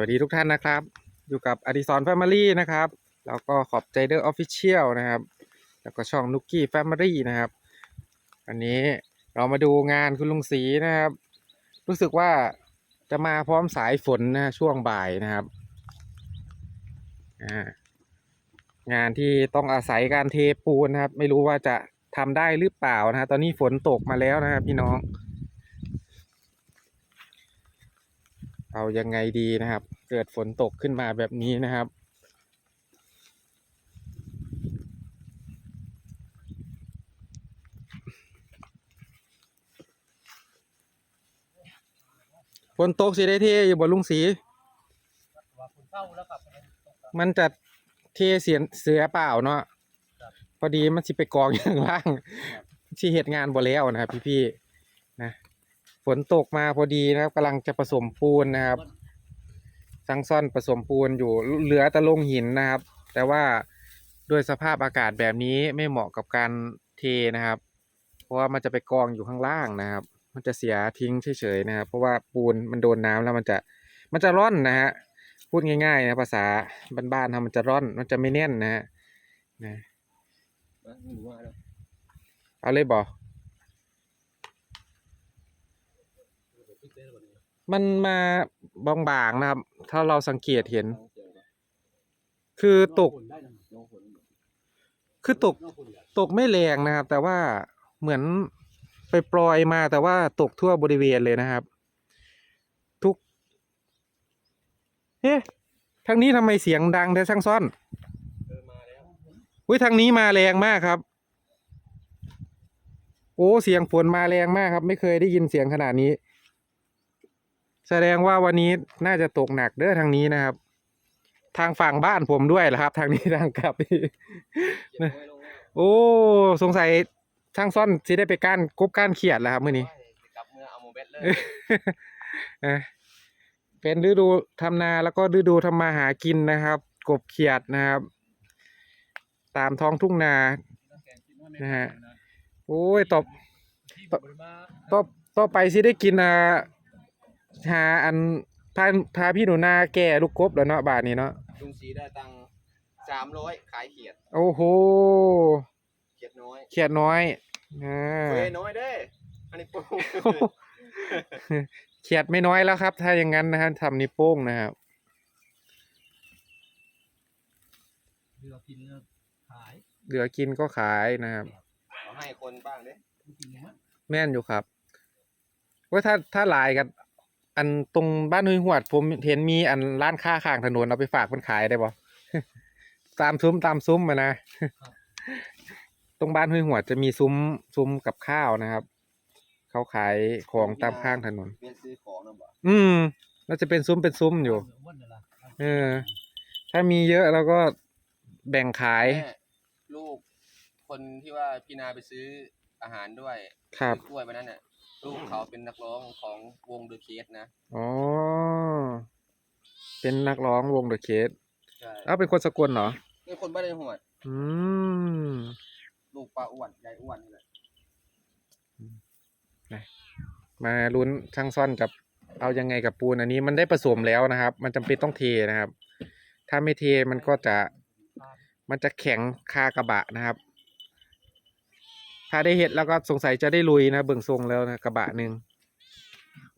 วัสดีทุกท่านนะครับ อยู่กับอดิสรแฟมิลี่นะครับ แล้วก็ขอบใจเดอร์ออฟฟิเชียลนะครับ แล้วก็ช่องนุกกี้แฟมิลี่นะครับอันนี้เรามาดูงานคุณลุงศรีนะครับ รู้สึกว่าจะมาพร้อมสายฝนนะช่วงบ่ายนะครับงานที่ต้องอาศัยการเทปูนนะครับ ไม่รู้ว่าจะทำได้หรือเปล่านะฮะตอนนี้ฝนตกมาแล้วนะครับ พี่น้อง เอายังไงดีนะครับ เกิดฝนตกขึ้นมาแบบนี้นะครับ ฝนตกสิได้เทอยู่บนลุงสีว่าคุณเข้าแล้วครับมันจะเทเสียนเสือเปล่าเนาะพอดีมันสิไปกองอยู่ข้างล่างที่เหตุงานบ่แล้วนะครับพี่ๆนะฝ นตกมาพอดีนะครับกำลังจะผสมปูนนะครับซังซ่อนผสมปูนอยู่เหลือแต่ลงหินนะครับ แต่ว่าด้วยสภาพอากาศแบบนี้ไม่เหมาะกับการเทนะครับ เพราะว่ามันจะไปกองอยู่ข้างล่างนะครับ มันจะเสียทิ้งเฉยๆนะครับ เพราะว่าปูนมันโดนน้ำแล้วมันจะมันจะร่อนนะฮะพูดง่ายๆนะภาษาบ้านๆทำมันจะร่อนมันจะไม่แน่นนะฮะนะหนูว่าแล้วเอาเลยบอ มันมาบางๆนะครับ ถ้าเราสังเกตเห็น คือตก คือตกตกไม่แรงนะครับ แต่ว่าเหมือนไปปล่อยมาแต่ว่าตกทั่วบริเวณเลยนะครับ ทุกเฮ้ทางนี้ทำไมเสียงดังแต่ช่างซ่อนเออมาแล้วอุ้ยทางนี้มาแรงมากครับโอ้เสียงฝนมาแรงมากครับ ไม่เคยได้ยินเสียงขนาดนี้ แสดงว่าวันนี้น่าจะตกหนักเด้อทางนี้นะครับ ทางฝั่งบ้านผมด้วยแหละครับ ทางนี้ทางกลับนี่เก็บไว้ลงแล้วโอ้สงสัยช่างซ่อนสิได้ไปก้านกบก้านเขียดแล้วครับมื้อนี้กลับเมื่อเอาโมเบสเลยเอ่อเป็นฤดูทำนาแล้วก็ฤดูทำมาหากินนะครับ กบเขียดนะครับ ตามท้องทุ่งนานะฮะโอ้ยตบต่อต่อไปสิได้กินอ่า หาอันพาพาพี่หนูนาแก่ลูกกบแล้วเนาะบาทนี้เนาะลุงสีได้ตังสามร้อยขายเขียดโอ้โหเขียดน้อยเขียดน้อยอ่าเว้ยน้อยเด้อันนี้ปูเขียดไม่น้อยแล้วครับ ถ้าอย่างนั้นนะฮะทำนิ้วโป้งนะครับเรือกินขายเหลือกินก็ขายนะครับเอาให้คนบ้างเด้แม่นอยู่ครับว่าถ้าถ้าหลายกัน อันตรงบ้านห้วยหวด ผมเห็นมีอันร้านค้าข้างถนนเอาไปฝากคนขายได้บ่ ตามซุ้มตามซุ้มมานะ ตรงบ้านห้วยหวดจะมีซุ้มซุ้มกับข้าวนะครับ เขาขายของตามข้างถนนเรียนซื้อของนะบ่อืมแล้วจะเป็นซุ้มเป็นซุ้มอยู่ เออ ถ้ามีเยอะเราก็แบ่งขาย แม่ลูกคนที่ว่าพี่นาไปซื้ออาหารด้วยครับ ซื้อกล้วยไปนั่นน่ะ ลูกเขาเป็นนักร้องของวงเดอะเคสนะอ๋อ เป็นนักร้องวงเดอะเคสใช่เอ้าเป็นคนสกลเหรอนี่คนบ้านในหัวดอืม ลูกปลาอ้วนยายอ้วนนี่แหละมาลุ้นช่างซ่อนกับเอายังไงกับปูนอันนี้มันได้ผสมแล้วนะครับ มันจำเป็นต้องเทนะครับ ถ้าไม่เทมันก็จะ มันจะแข็งคากระบะนะครับ ถ้าได้เห็ดแล้วก็สงสัยจะได้ลุยนะเบิ่งทรงแล้วนะกระบะหนึ่ง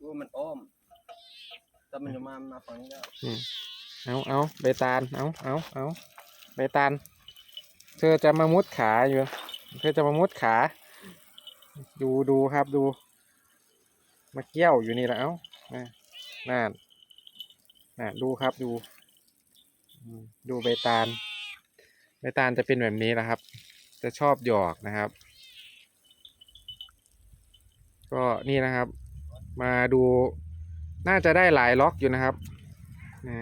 ว่ามันอ้อมแต่มันจะมามาฝั่งนี้แล้วเอาเอาใบตาลเอาเอาเอาใบตาล เธอจะมามุดขาอยู่ เธอจะมามุดขา ดูดูครับดู มาเกี้ยวอยู่นี่แหละเอ้าน่ะน่นน่ะดูครับดูอืมดูใบตาลใบตาลจะเป็นแบบนี้แหละครับ จะชอบหยอกนะครับ ก็นี่นะครับ มาดูน่าจะได้หลายล็อกอยู่นะครับนะ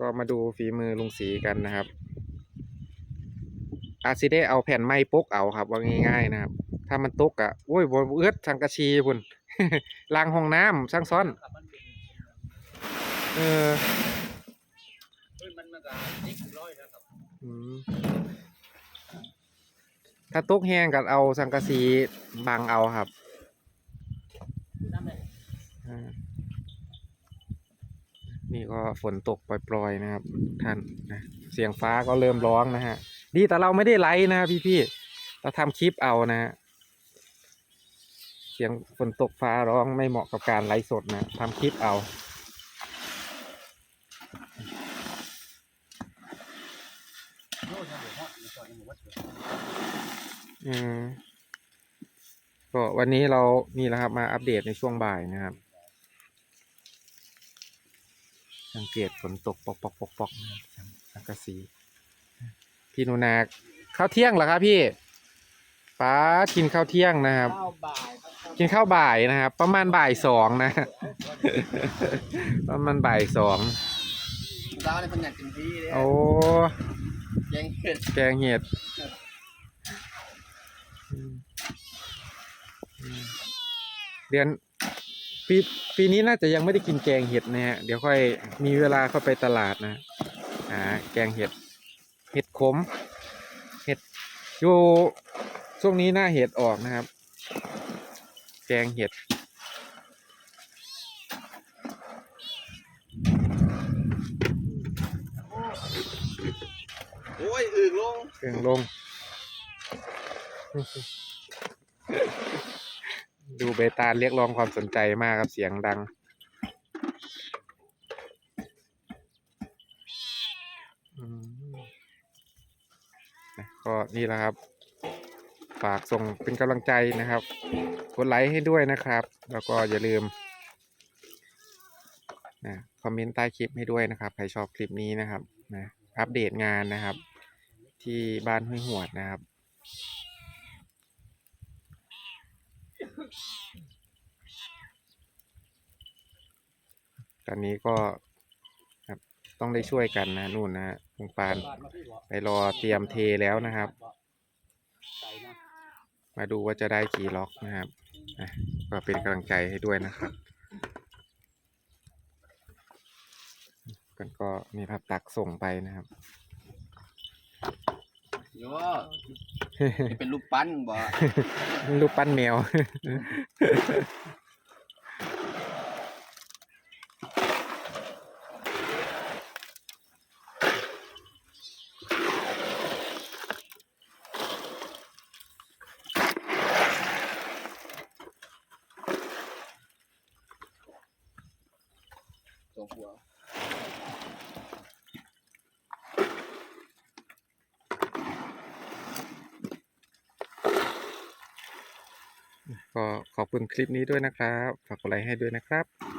ก็มาดูฝีมือลุงสีกันนะครับ อาจสิได้เอาแผ่นไม้ปกเอาครับว่าง่ายๆนะครับ ถ้ามันตกอะโอ้ยบ่เอื้อดสังกะชีพุ่นล้างห้องน้ำช่างซ้อน เออมันมันก็นิดร้อยนะครับอืม ถ้าตกแห้งก็เอาสังกะสีบังเอาครับนี่ก็ฝนตกปล่อยๆนะครับ ท่านนะเสียงฟ้าก็เริ่มร้องนะฮะ ดีแต่เราไม่ได้ไลฟ์นะพี่ๆเราทำคลิปเอานะฮะเสียงฝนตกฟ้าร้องไม่เหมาะกับการไลฟ์สดนะทำคลิปเอา โน่นนะเดี๋ยวพ่อเดี๋ยวก่อนนะหมูวัดเดี๋ยว อืมก็วันนี้เรานี่แหละครับ มาอัปเดตในช่วงบ่ายนะครับ สังเกตฝนตกปอกปอกปอกปอกนะครับสังกะสี พี่หนูนาข้าวเที่ยงเหรอครับพี่ป้ากินข้าวเที่ยงนะครับข้าวบ่ายครับ กินข้าวบ่ายนะครับ ประมาณบ่ายสองนะ ประมาณบ่ายสองเช้าเนี่ยเป็นอย่างเต็มที่เลยโอ้แกงเห็ดแกงเห็ดอืมอืม เดือนปีปีนี้น่าจะยังไม่ได้กินแกงเห็ดนะฮะเดี๋ยวค่อยมีเวลาเข้าไปตลาดนะหาแกงเห็ด เห็ดขม เห็ดอยู่ช่วงนี้หน้าเห็ดออกนะครับ แกงเห็ดโอ้ยอึ่งลงเครื่องลง ดูเบตาเรียกร้องความสนใจมากครับเสียงดัง ก็นี่แหละครับ ฝากส่งเป็นกำลังใจนะครับ กดไลค์ให้ด้วยนะครับ แล้วก็อย่าลืมนะคอมเมนต์ใต้คลิปให้ด้วยนะครับ ใครชอบคลิปนี้นะครับนะอัปเดตงานนะครับ ที่บ้านห้วยหวดนะครับ ตอนนี้ก็ครับต้องได้ช่วยกันนะนู่นนะฮะลุงปานไปรอเตรียมเทแล้วนะครับ มาดูว่าจะได้กี่ล็อกนะครับก็เป็นกำลังใจให้ด้วยนะครับกันก็นี่ครับตักส่งไปนะครับ โย่นี่เป็นรูปปั้นบ่รูปปั้นแมวสองหัว ก็ขอบคุณคลิปนี้ด้วยนะครับ ฝากกดไลค์ให้ด้วยนะครับ